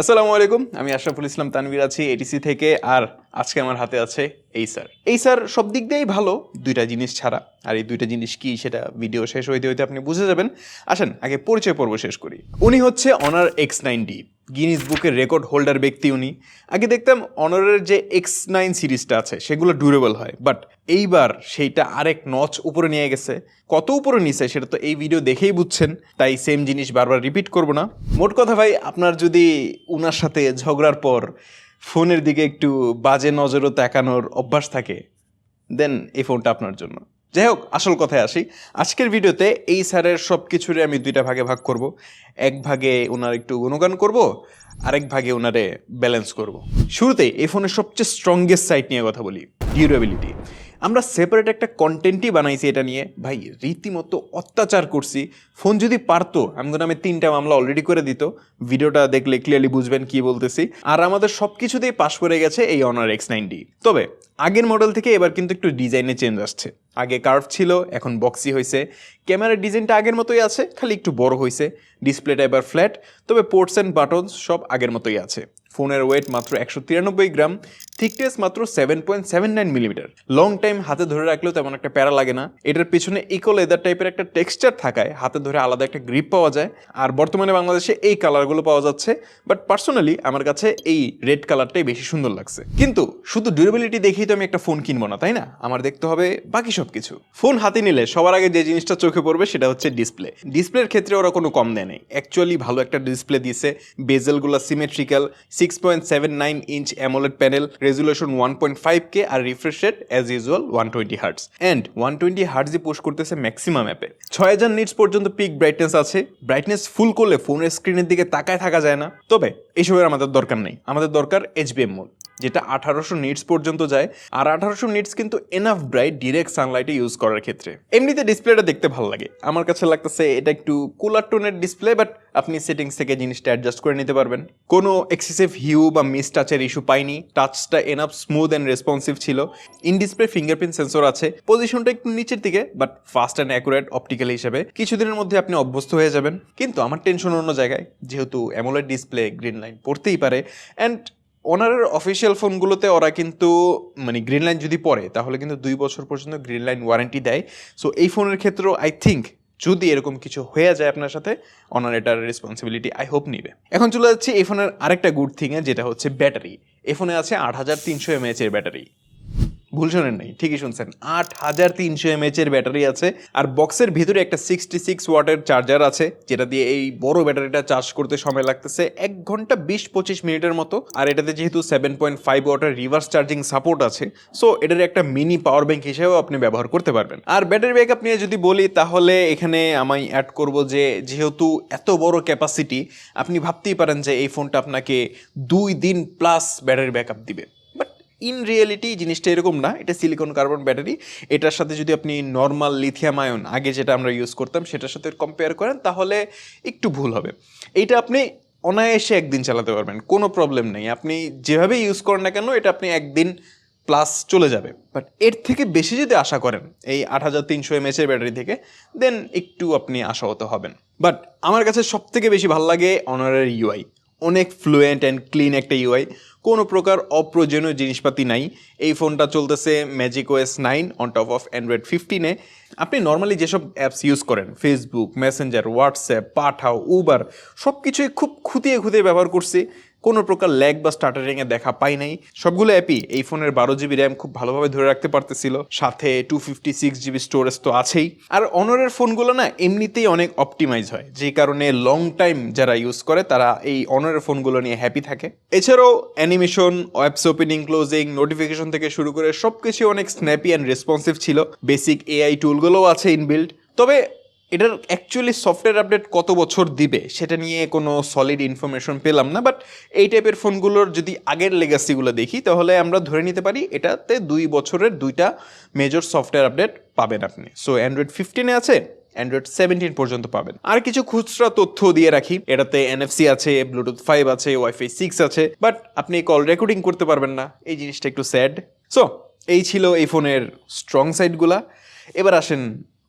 আসসালামু আলাইকুম, আমি আশরাফুল ইসলাম তানভীর আছি এটিসি থেকে, আর আজকে আমার হাতে আছে এই স্যার এই স্যার সব দিক দিয়েই ভালো, দুইটা জিনিস ছাড়া। আর এই দুইটা জিনিস কি সেটা ভিডিও শেষ হইতে হইতে আপনি বুঝে যাবেন। আসেন, আগে পরিচয় পর্ব শেষ করি। উনি হচ্ছে অনার এক্স নাইনটি গিনিস বুকের রেকর্ড হোল্ডার ব্যক্তি উনি। আগে দেখতাম অনরের যে এক্স নাইন সিরিজটা আছে, সেগুলো ডিউরেবল হয়। বাট এইবার সেইটা আরেক নচ উপরে নিয়ে গেছে। কত উপরে নিছে সেটা তো এই ভিডিও দেখেই বুঝছেন। তাই সেম জিনিস বারবার রিপিট করব না। মোট কথা ভাই, আপনার যদি উনার সাথে ঝগড়ার পর ফোনের দিকে একটু বাজে নজরও তাকানোর অভ্যাস থাকে দেন এই ফোনটা আপনার জন্য। যাই হোক আসল কথায় আসি। আজকের ভিডিওতে এই স্যারের সব কিছুরে আমি দুইটা ভাগে ভাগ করব। এক ভাগে ওনার একটু গুণগান করব, আরেক ভাগে ওনারে ব্যালেন্স করব। শুরুতে এই ফোনের সবচেয়ে স্ট্রংগেস্ট সাইট নিয়ে কথা বলি ডিউরেবিলিটি আমরা সেপারেট একটা কন্টেন্টই বানাইছি এটা নিয়ে। ভাই, রীতিমতো অত্যাচার করছি। ফোন যদি পারতো আমাদের নামে তিনটা মামলা অলরেডি করে দিত। ভিডিওটা দেখলে ক্লিয়ারলি বুঝবেন কি বলতেছি। আর আমাদের সব কিছুতেই পাশ করে গেছে এই অনার এক্স নাইনটি তবে, আগের মডেল থেকে এবার কিন্তু একটু ডিজাইনে চেঞ্জ আসছে। আগে কার্ভ ছিল, এখন বক্সি হয়েছে ক্যামেরার ডিজাইনটা আগের মতোই আছে, খালি একটু বড় হয়েছে ডিসপ্লেটা এবার ফ্ল্যাট তবে পোর্টস অ্যান্ড বাটনস সব আগের মতোই আছে। ফোনের ওয়েট মাত্র একশো তিরানব্বই গ্রাম থিকনেস মাত্র seven point seven nine millimetre long time হাতে ধরে রাখলেও তেমন একটা প্যারা লাগে না। এটার পিছনে ইকো লেদার টাইপের একটা টেক্সচার থাকায় হাতে ধরে আলাদা একটা গ্রিপ পাওয়া যায়। আর বর্তমানে বাংলাদেশে এই কালারগুলো পাওয়া যাচ্ছে। বাট পার্সোনালি আমার কাছে এই রেড কালারটাই বেশি সুন্দর লাগছে। কিন্তু শুধু ডিউরেবিলিটি দেখেই তো আমি একটা ফোন কিনবো না, তাই না? আমার দেখতে হবে বাকি সব কিছু ফোন হাতে নিলে সবার আগে যে জিনিসটা চোখে পড়বে সেটা হচ্ছে ডিসপ্লে ডিসপ্লের ক্ষেত্রে ওরা কোনো কম দেয় নেই। অ্যাকচুয়ালি ভালো একটা ডিসপ্লে দিয়েছে। বেজেলগুলো symmetrical six point seven nine inch AMOLED panel resolution one point five K R refresh rate as usual one twenty hertz and one twenty হার্টসই post করতেছে ম্যাক্সিমাম অ্যাপে ছয় হাজার নিটস পর্যন্ত পিক ব্রাইটনেস আছে। Brightness full করলে ফোনের স্ক্রিনের দিকে তাকায় থাকা যায় না। তবে এসবের আমাদের দরকার নেই। আমাদের দরকার এইচবিএম মোড যেটা আঠারোশো নিটস পর্যন্ত যায়, আর আঠারোশো নিটস কিন্তু এনাফ ব্রাইট ডিরেক্ট সানলাইটে ইউজ করার ক্ষেত্রে। এমনিতে ডিসপ্লেটা দেখতে ভালো লাগে। আমার কাছে লাগতেছে এটা একটু কুলার টোনের ডিসপ্লে বাট আপনি সেটিংস থেকে জিনিসটা অ্যাডজাস্ট করে নিতে পারবেন। কোনো এক্সেসিভ হিউ বা মিস টাচের ইস্যু পাইনি। টাচটা এনাফ স্মুথ অ্যান্ড রেসপন্সিভ ছিল। ইন ডিসপ্লে ফিঙ্গারপ্রিন্ট সেন্সর আছে। পজিশনটা একটু নিচের দিকে but fast and accurate optical হিসেবে। কিছুদিনের মধ্যে আপনি অভ্যস্ত হয়ে যাবেন। কিন্তু আমার টেনশন অন্য জায়গায়। যেহেতু অ্যামোলেড ডিসপ্লে গ্রিন লাইন পড়তেই পারে। অ্যান্ড ওনারের অফিসিয়াল ফোনগুলোতে ওরা কিন্তু মানে গ্রিন লাইন যদি পড়ে তাহলে কিন্তু দুই বছর পর্যন্ত গ্রিন লাইন ওয়ারেন্টি দেয়। সো এই ফোনের ক্ষেত্রেও আই থিঙ্ক যদি এরকম কিছু হয়ে যায় আপনার সাথে অনার এটার রেসপন্সিবিলিটি আই হোপ নিবে। এখন চলে যাচ্ছে এই ফোনের আরেকটা গুড থিংয়ে যেটা হচ্ছে ব্যাটারি। এ ফোনে আছে আট হাজার তিনশো এমএএচ এর ব্যাটারি। ভুল শোনেন নাই, ঠিকই শুনছেন। আট হাজার তিনশো এমএচ এর ব্যাটারি আছে, আর বক্সের ভিতরে একটা সিক্সটি সিক্স ওয়াটের চার্জার আছে, যেটা দিয়ে এই বড় ব্যাটারিটা চার্জ করতে সময় লাগতেছে এক ঘণ্টা বিশ পঁচিশ মিনিটের মতো, আর এটাতে যেহেতু সেভেন পয়েন্ট ফাইভ ওয়াটের রিভার্স চার্জিং সাপোর্ট আছে সো এটার একটা মিনি পাওয়ার ব্যাংক হিসেবেও আপনি ব্যবহার করতে পারবেন। আর ব্যাটারি ব্যাকআপ নিয়ে যদি বলি, তাহলে এখানে আমি অ্যাড করব যে, যেহেতু এত বড় ক্যাপাসিটি আপনি ভাবতেই পারেন যে এই ফোনটা আপনাকে দুই দিন প্লাস ব্যাটারি ব্যাকআপ দিবে। ইন রিয়েলিটি জিনিসটা এরকম না, এটা সিলিকন কার্বন ব্যাটারি। এটার সাথে যদি আপনি নর্মাল লিথিয়াম আয়ন, আগে যেটা আমরা ইউজ করতাম, সেটার সাথে কম্পেয়ার করেন, তাহলে একটু ভুল হবে। এইটা আপনি অনায়াসে একদিন চালাতে পারবেন, কোনো প্রবলেম নেই। আপনি যেভাবে ইউজ করেন না কেন, এটা আপনি একদিন প্লাস চলে যাবে। বাট এর থেকে বেশি যদি আশা করেন, এই আট হাজার তিনশো এমএচের ব্যাটারি থেকে দেন একটু আপনি আশাহত হবেন। বাট আমার কাছে সব থেকে বেশি ভালো লাগে অনারের ইউআই অনেক ফ্লুয়েন্ট অ্যান্ড ক্লিন একটা ইউআই কোনো প্রকার অপ্রয়োজনীয় জিনিসপাতি নাই। এই ফোনটা চলতেছে magic OS nine on top of android ফিফটিনে আপনি নর্মালি যেসব অ্যাপস ইউজ করেন Facebook Messenger WhatsApp Pathao Uber সব কিছুই খুব খুঁতিয়ে খুঁতিয়ে ব্যবহার করছি। কোনো প্রকার ল্যাগ বা স্টার্টারিংয়ে দেখা পাই নাই। সবগুলো অ্যাপই এই ফোনের বারো জিবি র্যাম খুব ভালোভাবে ধরে রাখতে পারতেছিল। সাথে two fifty six GB storage তো আছেই। আর অনরের ফোনগুলো না এমনিতেই অনেক অপটিমাইজ হয়। যে কারণে লং টাইম যারা ইউজ করে, তারা এই অনরের ফোনগুলো নিয়ে হ্যাপি থাকে। এছাড়াও অ্যানিমেশন ওয়েবস ওপেনিং ক্লোজিং নোটিফিকেশন থেকে শুরু করে সব কিছু অনেক স্ন্যাপি অ্যান্ড রেসপন্সিভ ছিল। বেসিক এআই টুলগুলোও আছে ইনবিল্ড তবে এটার অ্যাকচুয়ালি সফটওয়্যার আপডেট কত বছর দিবে, সেটা নিয়ে কোনো সলিড ইনফরমেশন পেলাম না বাট এই টাইপের ফোনগুলোর যদি আগের লেগাসিগুলো দেখি, তাহলে আমরা ধরে নিতে পারি এটাতে দুই বছরের দুইটা মেজর সফটওয়্যার আপডেট পাবেন আপনি। সো অ্যান্ড্রয়েড ফিফটিনে আছে অ্যান্ড্রয়েড সেভেন্টিন পর্যন্ত পাবেন। আর কিছু খুচরা তথ্য দিয়ে রাখি, এটাতে এনএফসি আছে ব্লুটুথ ফাইভ আছে ওয়াইফাই সিক্স আছে বাট আপনি কল রেকর্ডিং করতে পারবেন না, এই জিনিসটা একটু স্যাড সো এই ছিল এই ফোনের স্ট্রং সাইডগুলা এবার আসেন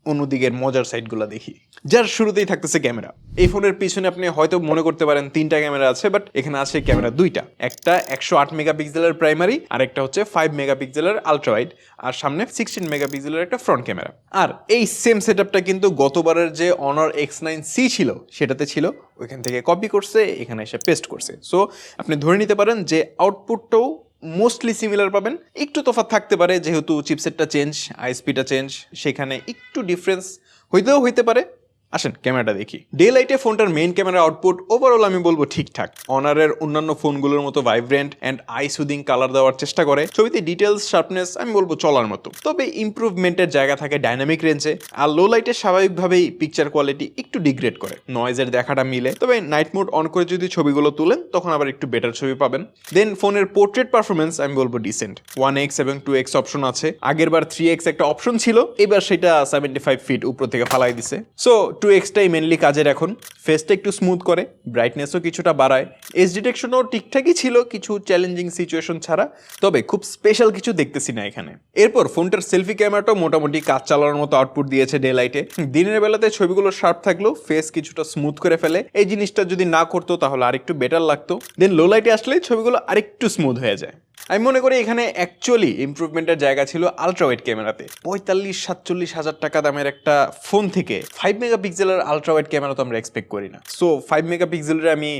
অন্যদিকের মজার সাইডগুলো দেখি। যার শুরুতেই থাকতেছে ক্যামেরা। এই ফোনের পিছনে আপনি হয়তো মনে করতে পারেন তিনটা ক্যামেরা আছে বাট এখানে আছে ক্যামেরা দুইটা। একটা একশো আট মেগাপিক্সেলের প্রাইমারি, আর একটা হচ্ছে ফাইভ মেগাপিক্সেলের আলট্রাওয়াইড আর সামনে সিক্সটিন মেগাপিক্সেলের একটা ফ্রন্ট ক্যামেরা আর এই সেম সেটআপটা কিন্তু গতবারের যে অনার এক্স নাইন সি ছিল, সেটাতে ছিল। ওইখান থেকে কপি করছে, এখানে এসে পেস্ট করছে। সো আপনি ধরে নিতে পারেন যে আউটপুটটাও মোস্টলি সিমিলার পাবেন। একটু তফাৎ থাকতে পারে, যেহেতু চিপসেটটা চেঞ্জ আইএসপিটা চেঞ্জ সেখানে একটু ডিফারেন্স হইতেও হইতে পারে। আসেন, ক্যামেরাটা দেখি। ডে লাইটে ফোনটার মেইন ক্যামেরা আউটপুট ওভারঅল আমি বলব ঠিকঠাক। অনারের অন্যান্য ফোনগুলোর মতো vibrant and eye soothing colour দেওয়ার চেষ্টা করে। ছবিতে ডিটেলস শার্পনেস আমি বলব চলার মতো। তবে ইমপ্রুভমেন্টের জায়গা থাকে ডাইনামিক রেঞ্জে আর লো লাইটে স্বাভাবিকভাবেই পিকচার কোয়ালিটি একটু ডিগ্রেড করে। নয়েজের দেখাটা মিলে। তবে নাইট মোড অন করে যদি ছবিগুলো তুলেন, তখন আবার একটু বেটার ছবি পাবেন। দেন ফোনের পোর্ট্রেট পারফরমেন্স আমি বলব ডিসেন্ট ওয়ান এক্স এবং টু এক্স অপশন আছে। আগের বার থ্রি এক্স একটা অপশন ছিল। এবার সেটা সেভেন্টি ফাইভ ফিট উপর থেকে ফালাই দিছে। সো টু এক্সটাই মেনলি কাজের এখন। ফেসটা একটু স্মুথ করে ব্রাইটনেসও কিছুটা বাড়ায়। এস ডিটেকশনও ঠিকঠাকই ছিল, কিছু চ্যালেঞ্জিং সিচুয়েশন ছাড়া। তবে খুব স্পেশাল কিছু দেখতেছি না এখানে। এরপর ফোনটার সেলফি ক্যামেরাটাও মোটামুটি কাজ চালানোর মতো আউটপুট দিয়েছে ডে লাইটে দিনের বেলাতে ছবিগুলো শার্প থাকলেও ফেস কিছুটা স্মুথ করে ফেলে। এই জিনিসটা যদি না করতো, তাহলে আরেকটু বেটার লাগতো। দেন লো লাইটে আসলে ছবিগুলো আরেকটু স্মুথ হয়ে যায়। আমি মনে করি এখানে অ্যাকচুয়ালি ইমপ্রুভমেন্টের জায়গা ছিল আলট্রাওয়াইড ক্যামেরাতে পঁয়তাল্লিশ সাতচল্লিশ হাজার টাকা দামের একটা ফোন থেকে ফাইভ মেগাপিক্সেলের আলট্রাওয়াইড ক্যামেরা তো আমরা এক্সপেক্ট করি না। সো ফাইভ মেগাপিক্সেলের আমি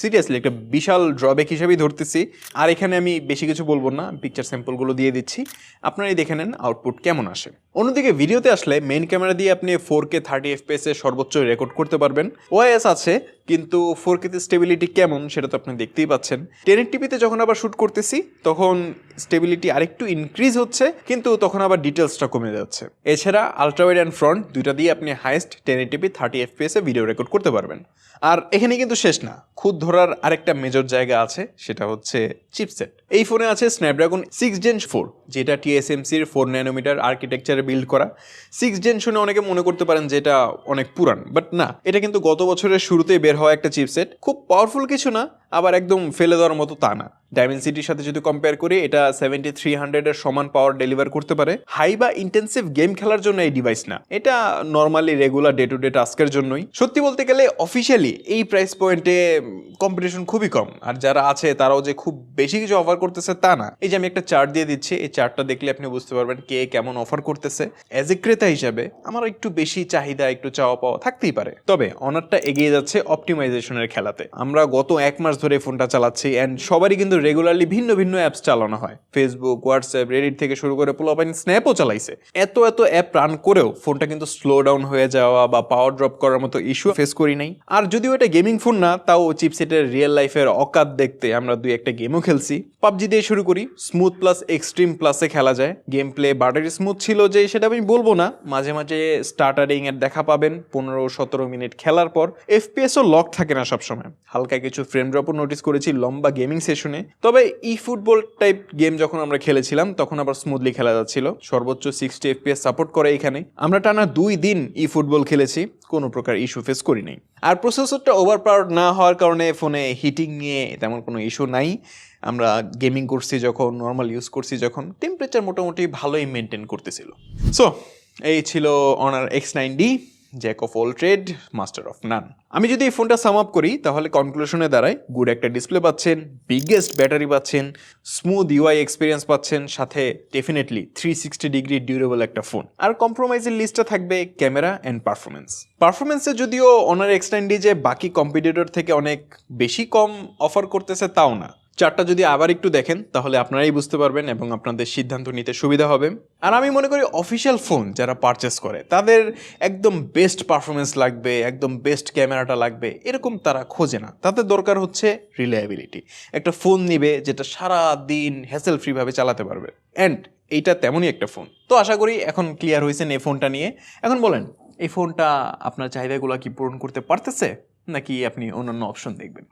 সিরিয়াসলি একটা বিশাল ড্রব্যাক হিসেবেই ধরতেছি। আর এখানে আমি বেশি কিছু বলব না পিকচার স্যাম্পলগুলো দিয়ে দিচ্ছি। আপনারাই দেখে নেন আউটপুট কেমন আসে। অন্যদিকে ভিডিওতে আসলে মেইন ক্যামেরা দিয়ে আপনি ফোর কে থার্টি এফপিএস এ সর্বোচ্চ রেকর্ড করতে পারবেন। ওআইএস আছে কিন্তু ফোর কেতে স্টেবিলিটি কেমন সেটা তো আপনি দেখতেই পাচ্ছেন। টেনের টিভিতে যখন আবার শ্যুট করতেছি, তখন স্টেবিলিটি আরেকটু ইনক্রিজ হচ্ছে, কিন্তু তখন আবার ডিটেলসটা কমে যাচ্ছে। এছাড়া আলট্রাওয়াইড অ্যান্ড ফ্রন্ট দুইটা দিয়ে আপনি হাইস্ট টেনের টিভি থার্টি এফপিএস ভিডিও রেকর্ড করতে পারবেন। আর এখানে কিন্তু শেষ না, খুদ ধরার আরেকটা মেজর জায়গা আছে, সেটা হচ্ছে চিপসেট এই ফোনে আছে স্ন্যাপড্রাগন সিক্স জেন ফোর যেটা টিএসএমসির ফোর ন্যানোমিটার আর্কিটেকচারে বিল্ড করা। সিক্স জেন শুনে অনেকে মনে করতে পারেন যে এটা অনেক পুরান বাট না, এটা কিন্তু গত বছরের শুরুতেই বের হওয়া একটা চিপসেট খুব পাওয়ারফুল কিছু না আবার একদম ফেলে দেওয়ার মতো তা না। ডায়মেনসিটির সাথে যদি কম্পেয়ার করি, এটা সেভেন্টি থ্রি হান্ড্রেডের সমান পাওয়ার ডেলিভার করতে পারে। হাই বা ইন্টেন্সিভ গেম খেলার জন্য এই ডিভাইস না। এটা normally regular day to day টাস্কের জন্যই। সত্যি বলতে গেলে অফিসিয়ালি এই প্রাইস পয়েন্টে কম্পিটিশন খুবই কম। আর যারা আছে, তারাও যে খুব বেশি কিছু অফার করতেছে তা না। এই যে আমি একটা চার্ট দিয়ে দিচ্ছি, এই চার্টটা দেখলে আপনি বুঝতে পারবেন কে কেমন অফার করতেছে। অ্যাজ এ ক্রেতা হিসাবে আমার একটু বেশি চাহিদা, একটু চাওয়া পাওয়া থাকতেই পারে। তবে অনারটা এগিয়ে যাচ্ছে অপটিমাইজেশনের খেলাতে। আমরা গত এক মাস ধরে ফোনটা চালাচ্ছি অ্যান্ড সবারই কিন্তু রেগুলারলি ভিন্ন ভিন্ন অ্যাপস চালানো হয়। ফেসবুক হোয়াটসঅ্যাপ রেডিট থেকে শুরু করে পোলাপাইন স্ন্যাপও চালাইছে। এত এত অ্যাপ রান করেও ফোনটা কিন্তু স্লো ডাউন হয়ে যাওয়া বা পাওয়ার ড্রপ করার মতো ইস্যু ফেস করি নাই। আর যদিও এটা গেমিং ফোন না, তাও চিপসেটের রিয়েল লাইফের অকাত দেখতে আমরা দুই একটা গেমও খেলছি। পাবজি দিয়ে শুরু করি স্মুথ প্লাস এক্সট্রিম প্লাসে খেলা যায়। গেম প্লে বাটারি স্মুথ ছিল যে সেটা আমি বলব না। মাঝে মাঝে স্টার্টারিং এর দেখা পাবেন, পনেরো সতেরো মিনিট খেলার পর। এফপিএসও লক থাকে না সবসময়। হালকা কিছু ফ্রেম ড্রপও নোটিস করেছি লম্বা গেমিং সেশনে তবে ই ফুটবল টাইপ গেম যখন আমরা খেলেছিলাম, তখন আবার স্মুথলি খেলা যাচ্ছিল। সর্বোচ্চ সিক্সটি এফপিএস সাপোর্ট করে এখানে। আমরা টানা দুই দিন ই ফুটবল খেলেছি, কোনো প্রকার ইস্যু ফেস করি নাই। আর প্রসেসরটা ওভার পাওয়ার না হওয়ার কারণে ফোনে হিটিং নিয়ে তেমন কোনো ইস্যু নাই। আমরা গেমিং করছি যখন নর্মাল ইউজ করছি যখন টেম্পারেচার মোটামুটি ভালোই মেনটেন করতেছিল। সো এই ছিল Honor X nine D jack of all trade master of none আমি যদি এই ফোনটা সাম আপ করি, তাহলে কনক্লুশনে দাঁড়ায় গুড একটা ডিসপ্লে পাচ্ছেন বিগেস্ট ব্যাটারি পাচ্ছেন স্মুথ ইউআই এক্সপিরিয়েন্স পাচ্ছেন, সাথে definitely three sixty degree durable একটা ফোন আর কম্প্রোমাইজের লিস্টটা থাকবে ক্যামেরা অ্যান্ড পারফরমেন্স পারফরমেন্সে যদিও অনার এক্সটেন্ডি যে বাকি কম্পিটিটর থেকে অনেক বেশি কম অফার করতেছে, তাও না। চারটা যদি আবার একটু দেখেন, তাহলে আপনারাই বুঝতে পারবেন এবং আপনাদের সিদ্ধান্ত নিতে সুবিধা হবে। আর আমি মনে করি অফিসিয়াল ফোন যারা পারচেস করে, তাদের একদম বেস্ট পারফরমেন্স লাগবে, একদম বেস্ট ক্যামেরাটা লাগবে, এরকম তারা খোঁজে না। তাদের দরকার হচ্ছে রিলায়েবিলিটি একটা ফোন নিবে যেটা সারা দিন হ্যাসেল ফ্রিভাবে চালাতে পারবে। অ্যান্ড এইটা তেমনই একটা ফোন তো আশা করি এখন ক্লিয়ার হয়েছেন এই ফোনটা নিয়ে। এখন বলেন, এই ফোনটা আপনার চাহিদাগুলো কি পূরণ করতে পারতেছে? নাকি আপনি অন্যান্য অপশন দেখবেন?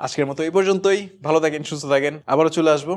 আজকের মতো এই পর্যন্তই। ভালো থাকেন সুস্থ থাকেন। আবারও চলে আসব।